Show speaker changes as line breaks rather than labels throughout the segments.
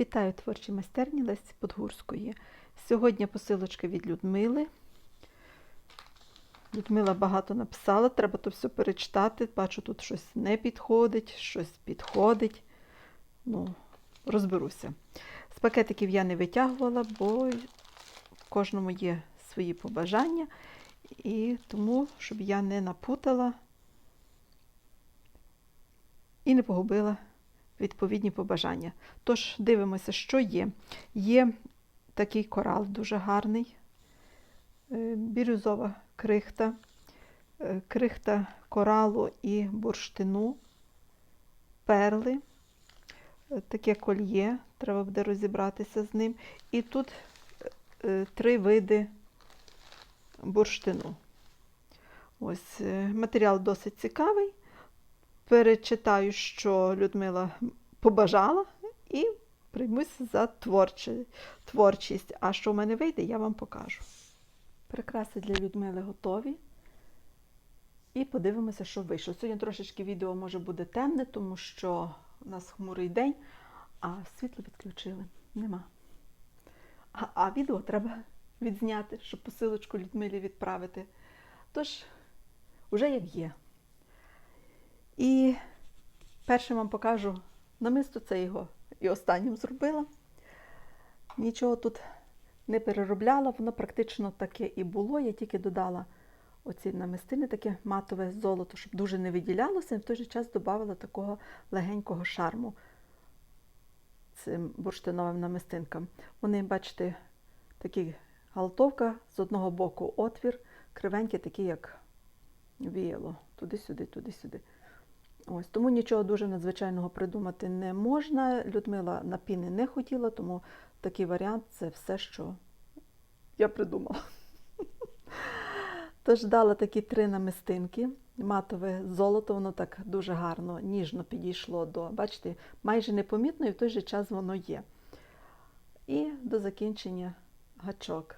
Вітаю творчі майстерні Лесі Подгурської. Сьогодні посилочка від Людмили. Людмила багато написала, треба то все перечитати. Бачу, тут щось не підходить, щось підходить. Ну, розберуся. З пакетиків я не витягувала, бо в кожному є свої побажання. І тому, щоб я не напутала і не погубила відповідні побажання. Тож дивимося, що є. Є такий корал дуже гарний, е, бірюзова крихта, е, крихта коралу і бурштину, перли, е, таке кольє, треба буде розібратися з ним. І тут три види бурштину. Ось матеріал досить цікавий перечитаю, що Людмила побажала, і приймусь за творчі, творчість. А що в мене вийде, я вам покажу. Прикраси для Людмили готові. І подивимося, що вийшло. Сьогодні трошечки відео може буде темне, тому що у нас хмурий день, а світло відключили. Нема. А, а відео треба відзняти, щоб посилочку Людмилі відправити. Тож, уже як є. І першим вам покажу намисто, це його і останнім зробила. Нічого тут не переробляла, воно практично таке і було. Я тільки додала оці намистини, таке матове золото, щоб дуже не виділялося, і в той же час додала такого легенького шарму цим бурштиновим намистинкам. Вони, бачите, такі галтовка, з одного боку отвір, кривенький, такий, як віяло. Туди-сюди, туди-сюди. Ось, Тому нічого дуже надзвичайного придумати не можна. Людмила на піни не хотіла, тому такий варіант це все, що я придумала. Тож дала такі три намистинки. Матове золото, воно так дуже гарно, ніжно підійшло до, бачите, майже непомітно і в той же час воно є. І до закінчення гачок.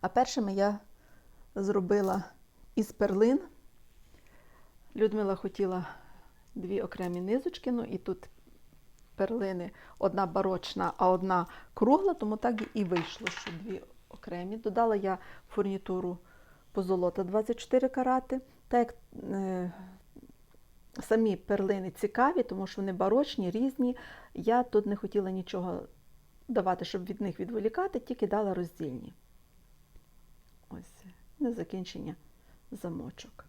А першими я зробила із перлин. Людмила хотіла дві окремі низочки, ну і тут перлини одна барочна, а одна кругла, тому так і вийшло, що дві окремі. Додала я фурнітуру позолота 24 карати. Так як е, самі перлини цікаві, тому що вони барочні, різні. Я тут не хотіла нічого давати, щоб від них відволікати, тільки дала роздільні. Ось, на закінчення замочок.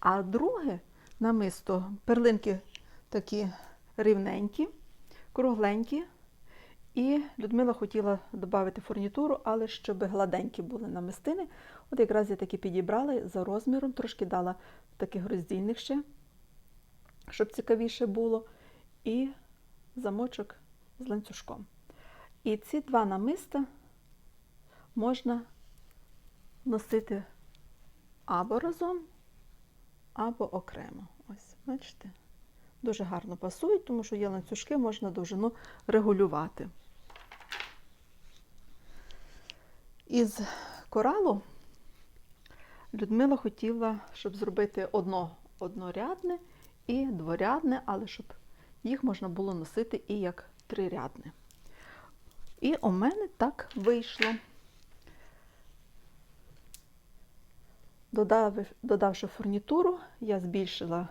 А друге намисто перлинки такі рівненькі, кругленькі. І Людмила хотіла додати фурнітуру, але щоб гладенькі були намистини. От якраз я такі підібрала за розміром, трошки дала таких роздільних ще, щоб цікавіше було. І замочок з ланцюжком. І ці два намиста можна носити або разом, або окремо. Ось, бачите? Дуже гарно пасують, тому що є ланцюжки, можна довжину регулювати. Із коралу Людмила хотіла, щоб зробити одно однорядне і дворядне, але щоб їх можна було носити і як трирядне. І у мене так вийшло. Додавши фурнітуру, я збільшила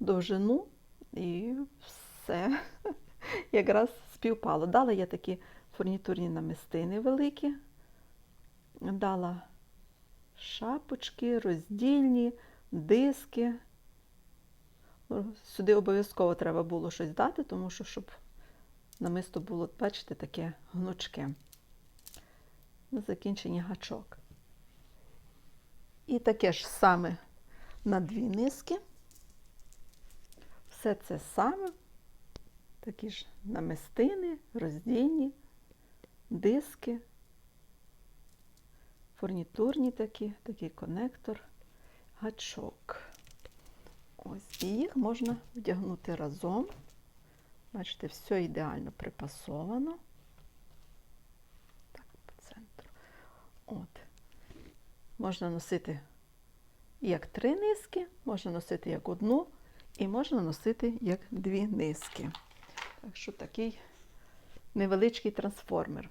довжину і все якраз співпало. Дала я такі фурнітурні намистини великі, дала шапочки, роздільні, диски. Сюди обов'язково треба було щось дати, тому що, щоб намисто було, бачите, таке гнучке. На закінчення гачок. І таке ж саме на дві низки. Все це саме, такі ж намистини, роздільні, диски, фурнітурні такі, такий конектор, гачок. Ось, і їх можна вдягнути разом. Бачите, все ідеально припасовано. Так, по центру. От. Можна носити як три низки, можна носити як одну, І можна носити як дві низки. Так що такий невеличкий трансформер.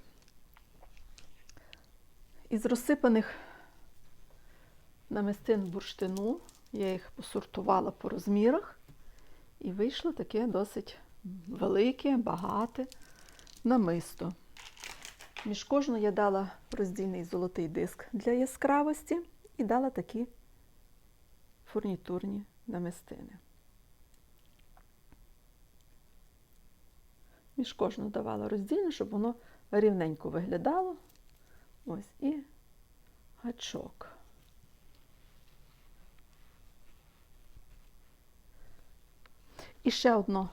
Із розсипаних намистин бурштину я їх посортувала по розмірах, і вийшло таке досить велике, багате намисто. Між кожну я дала роздільний золотий диск для яскравості і дала такі фурнітурні намистини. Між кожну давала роздільне, щоб воно рівненько виглядало. Ось і гачок. І ще одно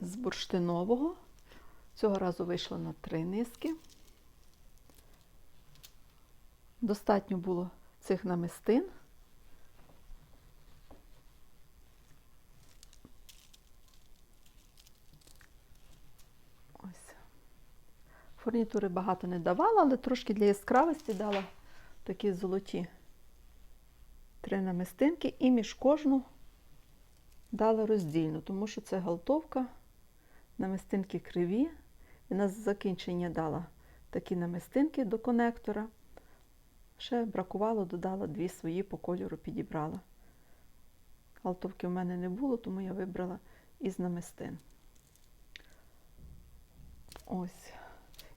з бурштинового. Цього разу вийшло на три низки. Достатньо було цих намистин. Ось. Фурнітури багато не давала, але трошки для яскравості дала такі золоті три намистинки і між кожну дала роздільну, тому що це галтовка, намистинки криві. І на закінчення дала такі намистинки до конектора. Ще бракувало, додала дві свої по кольору підібрала. Галтовки в мене не було, тому я вибрала із намистин. Ось.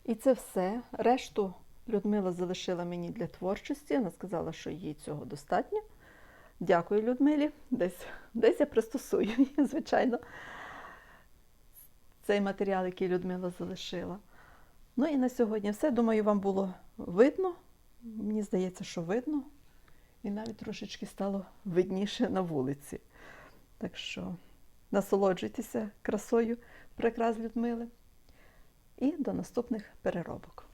І це все. Решту Людмила залишила мені для творчості. Вона сказала, що їй цього достатньо. Дякую, Людмилі. Десь, десь я пристосую, її, звичайно, цей матеріал, який Людмила залишила. Ну і на сьогодні все. Думаю, вам було видно. Мені здається, що видно. І навіть трошечки стало видніше на вулиці. Так що насолоджуйтеся красою прикрас Людмили. І до наступних переробок.